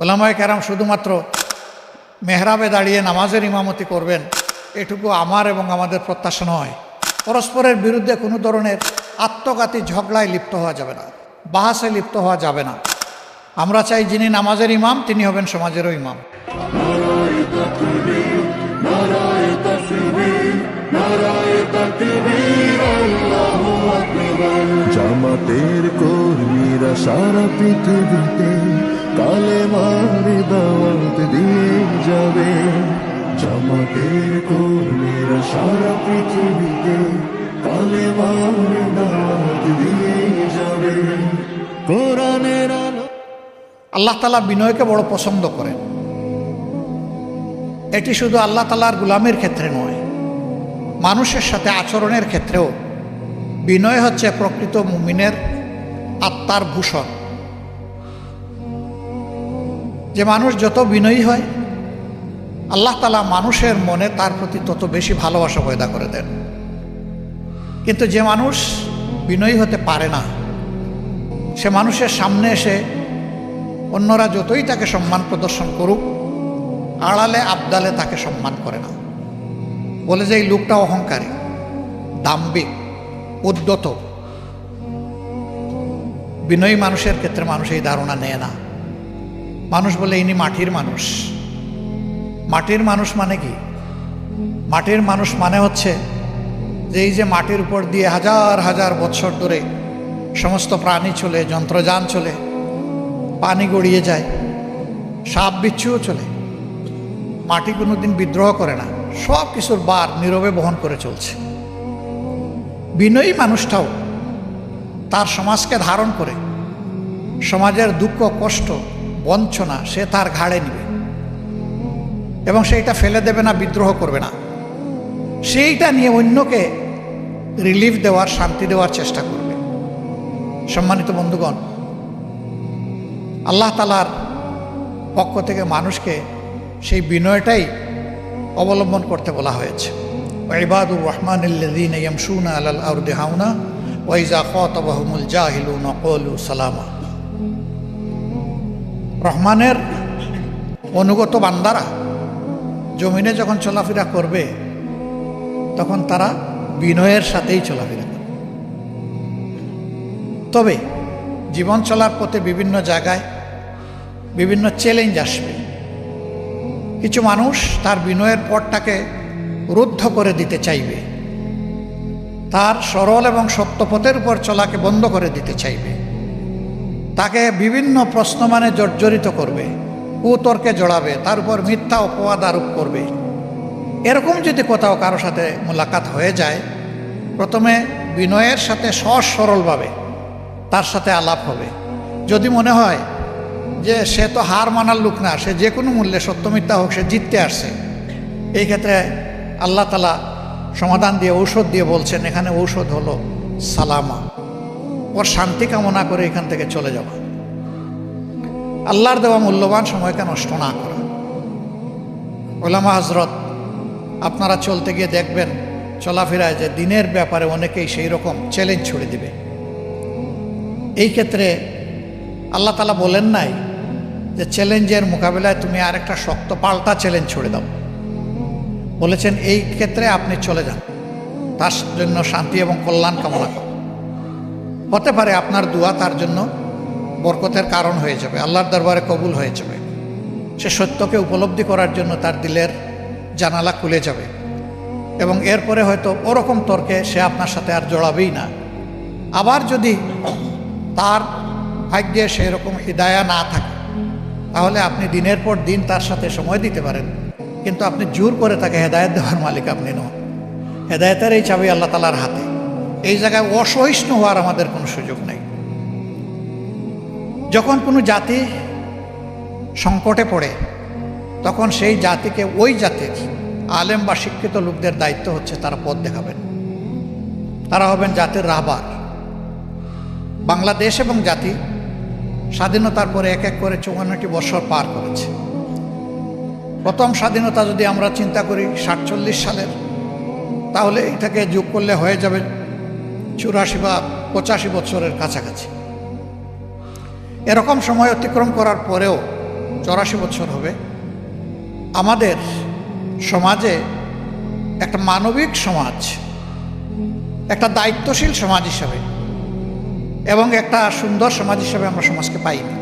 ওলামায় কেরাম শুধুমাত্র মেহরাবে দাঁড়িয়ে নামাজের ইমামতি করবেন, এটুকু আমার এবং আমাদের প্রত্যাশা নয়। পরস্পরের বিরুদ্ধে কোনো ধরনের আত্মঘাতী ঝগড়ায় লিপ্ত হওয়া যাবে না, বাহাসে লিপ্ত হওয়া যাবে না। আমরা চাই যিনি নামাজের ইমাম, তিনি হবেন সমাজেরও ইমাম। জামাতের কর্মীরা সারা পৃথিবীতে কালে মারে দাওয়াত দিয়ে যাবে। জামাতের কর্মীরা সারা পৃথিবীতে কালে মারে দাওয়াত দিয়ে যাবে। কোরআনের আল্লাহ তালা বিনয়কে বড় পছন্দ করেন। এটি শুধু আল্লাহ তালার গুলামের ক্ষেত্রে নয়, মানুষের সাথে আচরণের ক্ষেত্রেও। বিনয় হচ্ছে প্রকৃত মুমিনের আত্মার ভূষণ। যে মানুষ যত বিনয়ী হয়, আল্লাহ তালা মানুষের মনে তার প্রতি তত বেশি ভালোবাসা পয়দা করে দেন। কিন্তু যে মানুষ বিনয়ী হতে পারে না, সে মানুষের সামনে এসে অন্যরা যতই তাকে সম্মান প্রদর্শন করুক, আড়ালে আবদালে তাকে সম্মান করে না। বলে যে এই লোকটা অহংকারী দাম্বিক উদ্যত। বিনয়ী মানুষের ক্ষেত্রে মানুষ এই ধারণা নেয় না। মানুষ বলে ইনি মাটির মানুষ। মাটির মানুষ মানে কি? মাটির মানুষ মানে হচ্ছে যে এই যে মাটির উপর দিয়ে হাজার হাজার বছর ধরে সমস্ত প্রাণী চলে, যন্ত্রযান চলে, পানি গড়িয়ে যায়, সাপ বিচ্ছুও চলে। মাটি কোনোদিন বিদ্রোহ করে না। সব কিছুর বার নীরবে বহন করে চলছে। বিনয়ী মানুষটাও তার সমাজকে ধারণ করে, সমাজের দুঃখ, কষ্ট বঞ্চনা, সে তার ঘাড়ে নিবে। এবং সেইটা ফেলে দেবে না, বিদ্রোহ করবে না। সেইটা নিয়ে অন্যকে রিলিফ দেওয়ার, শান্তি দেওয়ার চেষ্টা করবে। সম্মানিত বন্ধুগণ, আল্লাহ তালার পক্ষ থেকে মানুষকে সেই বিনয়টাই অবলম্বন করতে বলা হয়েছে। ইবাদুর রহমান হাউনা ওয়াইজা সালামা। রহমানের অনুগত বান্দারা জমিনে যখন চলাফেরা করবে, তখন তারা বিনয়ের সাথেই চলাফেরা করবে। তবে জীবন চলার পথে বিভিন্ন জায়গায় বিভিন্ন চ্যালেঞ্জ আসবে। কিছু মানুষ তার বিনয়ের পথটাকে রুদ্ধ করে দিতে চাইবে। তার সরল এবং সত্য পথের উপর চলাকে বন্ধ করে দিতে চাইবে। তাকে বিভিন্ন প্রশ্ন মানে জর্জরিত করবে কুতর্কে জড়াবে, তার উপর মিথ্যা অপবাদ আরোপ করবে। এরকম যদি কোথাও কারও সাথে মোলাকাত হয়ে যায়, প্রথমে বিনয়ের সাথে সহজ সরলভাবে তার সাথে আলাপ হবে। যদি মনে হয় যে সে তো হার মানার লোক না, সে যে কোনো মূল্যে সত্য মিথ্যা হোক, সে জিততে আসছে। এই ক্ষেত্রে আল্লাহ তালা সমাধান দিয়ে ঔষধ দিয়ে বলছেন, এখানে ঔষধ হলো সালামা। ওর শান্তি কামনা করে এখান থেকে চলে যাওয়া। আল্লাহর দেওয়া মূল্যবান সময়কে নষ্ট না করা। ওলামা হজরত আপনারা চলতে গিয়ে দেখবেন, চলাফেরায় যে দিনের ব্যাপারে অনেকেই সেই রকম চ্যালেঞ্জ ছুড়ে দিবে। এই ক্ষেত্রে আল্লাহ তালা বলেন নাই যে চ্যালেঞ্জের মোকাবিলায় তুমি আরেকটা শক্ত পাল্টা চ্যালেঞ্জ ছুড়ে দাও। বলেছেন, এই ক্ষেত্রে আপনি চলে যান। তার জন্য শান্তি এবং কল্যাণ কামনা করুন হতে পারে আপনার দোয়া তার জন্য বরকতের কারণ হয়ে যাবে, আল্লাহর দরবারে কবুল হয়ে যাবে। সে সত্যকে উপলব্ধি করার জন্য তার দিলের জানালা খুলে যাবে এবং এরপরে হয়তো ওরকম তর্কে সে আপনার সাথে আর জড়াবেই না। আবার যদি তার ভাগ্যে সেই রকম হৃদায়া না থাকে, তাহলে আপনি দিনের পর দিন তার সাথে সময় দিতে পারেন। কিন্তু আপনি জোর করে তাকে হেদায়ত দেওয়ার মালিক আপনি নন। হেদায়তের এই চাবি আল্লাহ তালার হাতে। এই জায়গায় অসহিষ্ণু হওয়ার আমাদের কোনো সুযোগ নেই। যখন কোনো জাতি সংকটে পড়ে, তখন সেই জাতিকে ওই জাতির আলেম বা শিক্ষিত লোকদের দায়িত্ব হচ্ছে তারা পথ দেখাবেন। তারা হবেন জাতির রাহবার। বাংলাদেশ এবং জাতি স্বাধীনতার পরে এক এক করে চৌয়ান্নটি বছর পার করেছে। প্রথম স্বাধীনতা যদি আমরা চিন্তা করি, সাতচল্লিশ সালের, তাহলে এটাকে যোগ করলে হয়ে যাবে চুরাশি বা পঁচাশি বছরের কাছাকাছি। এরকম সময় অতিক্রম করার পরেও চৌরাশি বছর হবে। আমাদের সমাজে একটা মানবিক সমাজ, একটা দায়িত্বশীল সমাজ হিসাবে এবং একটা সুন্দর সমাজ হিসাবে আমরা সমাজকে পাইনি।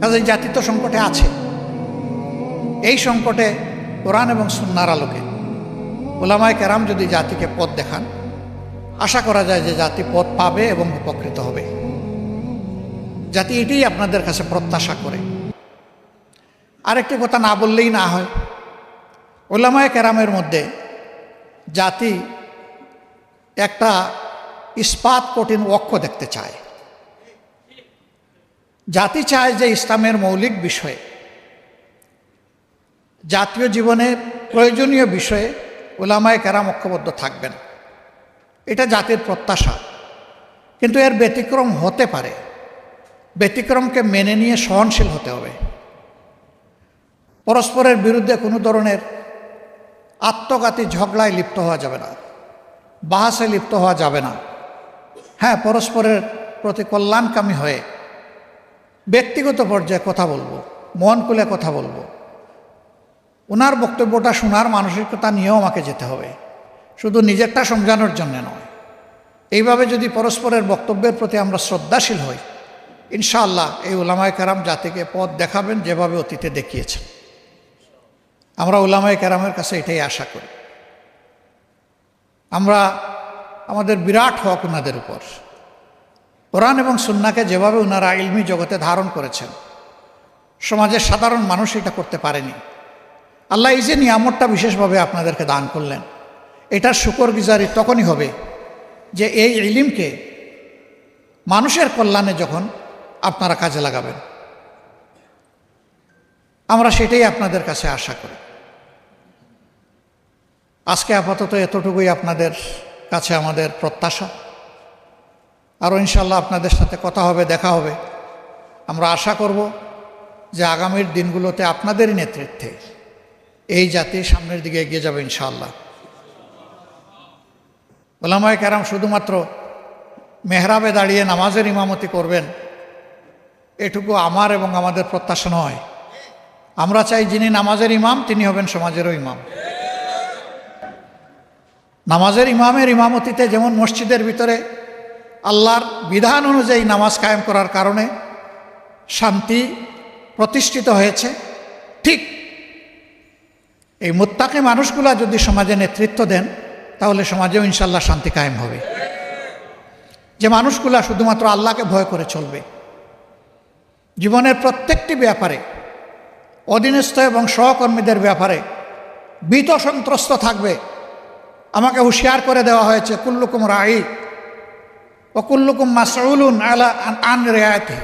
কাজে জাতি তো সংকটে আছে। এই সংকটে কোরআন এবং সুন্নার আলোকে ওলামায় কেরাম যদি জাতিকে পথ দেখান আশা করা যায় যে জাতি পথ পাবে এবং উপকৃত হবে। জাতি এটাই আপনাদের কাছে প্রত্যাশা করে। আরেকটি কথা না বললেই না হয়। ওলামায় কেরামের মধ্যে জাতি একটা ইস্পাত কঠিন অক্ষ দেখতে চায়। জাতি চায় যে ইসলামের মৌলিক বিষয়ে, জাতীয় জীবনে প্রয়োজনীয় বিষয়ে ওলামায় কেরাম ঐক্যবদ্ধ থাকবেন। এটা জাতির প্রত্যাশা। কিন্তু এর ব্যতিক্রম হতে পারে। ব্যতিক্রমকে মেনে নিয়ে সহনশীল হতে হবে। পরস্পরের বিরুদ্ধে কোনো ধরনের আত্মঘাতী ঝগড়ায় লিপ্ত হওয়া যাবে না। বাহাসে লিপ্ত হওয়া যাবে না। হ্যাঁ পরস্পরের প্রতি কল্যাণকামী হয়ে ব্যক্তিগত পর্যায়ে কথা বলব, মন খুলে কথা বলব। ওনার বক্তব্যটা শোনার মানসিকতা নিয়েও আমাকে যেতে হবে। শুধু নিজেরটা সমঝানোর জন্য নয়। এইভাবে যদি পরস্পরের বক্তব্যের প্রতি আমরা শ্রদ্ধাশীল হই, ইনশাআল্লাহ এই ওলামায় কারাম জাতিকে পথ দেখাবেন যেভাবে অতীতে দেখিয়েছেন। আমরা ওলামায় কারামের কাছে এটাই আশা করি। আমরা আমাদের বিরাট হক ওনাদের উপর। কোরআন এবং সুন্নাকে যেভাবে ওনারা ইলমি জগতে ধারণ করেছেন, সমাজের সাধারণ মানুষ এটা করতে পারেনি। আল্লাহ এই যে নিয়ামতটা বিশেষভাবে আপনাদেরকে দান করলেন এটার শুকর গুজারি তখনই হবে যে এই ইলিমকে মানুষের কল্যাণে যখন আপনারা কাজে লাগাবেন। আমরা সেটাই আপনাদের কাছে আশা করি। আজকে আপাতত এতটুকুই আপনাদের কাছে আমাদের প্রত্যাশা। আরও ইনশাল্লাহ আপনাদের সাথে কথা হবে, দেখা হবে। আমরা আশা করব যে আগামীর দিনগুলোতে আপনাদেরই নেতৃত্বে এই জাতি সামনের দিকে এগিয়ে যাবে ইনশাআল্লাহ। ওলামায় কেরাম শুধুমাত্র মেহরাবে দাঁড়িয়ে নামাজের ইমামতি করবেন, এটুকু আমার এবং আমাদের প্রত্যাশা নয়। আমরা চাই যিনি নামাজের ইমাম, তিনি হবেন সমাজেরও ইমাম। নামাজের ইমামের ইমামতিতে যেমন মসজিদের ভিতরে আল্লাহর বিধান অনুযায়ী নামাজ কায়েম করার কারণে শান্তি প্রতিষ্ঠিত হয়েছে, ঠিক এই মোত্তাকে মানুষগুলা যদি সমাজে নেতৃত্ব দেন তাহলে সমাজেও ইনশাল্লাহ শান্তি কায়েম হবে। যে মানুষগুলা শুধুমাত্র আল্লাহকে ভয় করে চলবে। জীবনের প্রত্যেকটি ব্যাপারে, অধীনস্থ এবং সহকর্মীদের ব্যাপারে ভীত সন্ত্রস্ত থাকবে। আমাকে হুঁশিয়ার করে দেওয়া হয়েছে, কুল্লুকুম রাই ও কুল্লুকুম মাসউলুন আলা আন রেয়াতে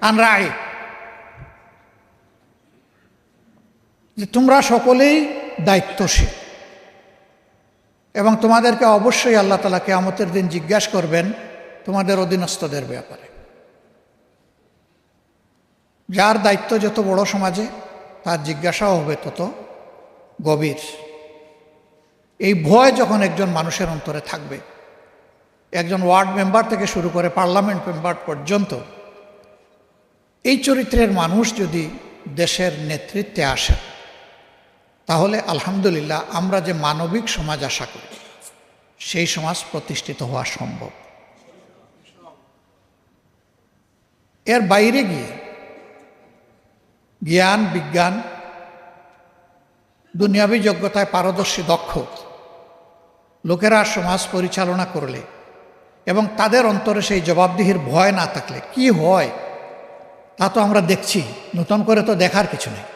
আন রাই। যে তোমরা সকলেই দায়িত্বশীল। এবং তোমাদেরকে অবশ্যই আল্লাহ তালা কেয়ামতের দিন জিজ্ঞাসা করবেন তোমাদের অধীনস্থদের ব্যাপারে। যার দায়িত্ব যত বড় সমাজে, তার জিজ্ঞাসাও হবে তত গভীর। এই ভয় যখন একজন মানুষের অন্তরে থাকবে, একজন ওয়ার্ড মেম্বার থেকে শুরু করে পার্লামেন্ট মেম্বার পর্যন্ত, এই চরিত্রের মানুষ যদি দেশের নেতৃত্বে আসেন তাহলে আলহামদুলিল্লাহ আমরা যে মানবিক সমাজ আশা করি, সেই সমাজ প্রতিষ্ঠিত হওয়া সম্ভব। এর বাইরে গিয়ে জ্ঞান, বিজ্ঞান, দুনিয়াবী যোগ্যতায় পারদর্শী, দক্ষ লোকেরা সমাজ পরিচালনা করলে এবং তাদের অন্তরে সেই জবাবদিহির ভয় না থাকলে কি হয়, তা তো আমরা দেখছি। নতুন করে তো দেখার কিছু নেই।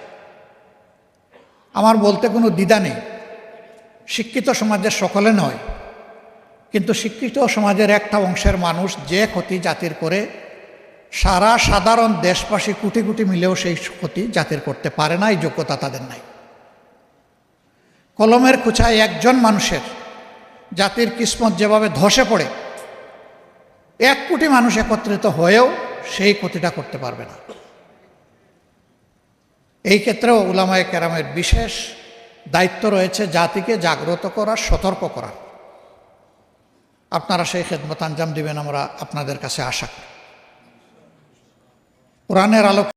আমার বলতে কোনো দ্বিধা নেই। শিক্ষিত সমাজের সকলে নয়, কিন্তু শিক্ষিত সমাজের একটা অংশের মানুষ যে ক্ষতি জাতির করে, সারা সাধারণ দেশবাসী কোটি কোটি মিলেও সেই ক্ষতি জাতির করতে পারে না, এই যোগ্যতা তাদের নাই। কলমের খুচায় একজন মানুষের জাতির কিসমত যেভাবে ধসে পড়ে, এক কোটি মানুষ একত্রিত হয়েও সেই ক্ষতিটা করতে পারবে না। এই ক্ষেত্রেও উলামায় কেরামের বিশেষ দায়িত্ব রয়েছে জাতিকে জাগ্রত করা সতর্ক করা আপনারা সেই খেদমত আঞ্জাম দিবেন, আমরা আপনাদের কাছে আশা করি। কোরআনের আলোক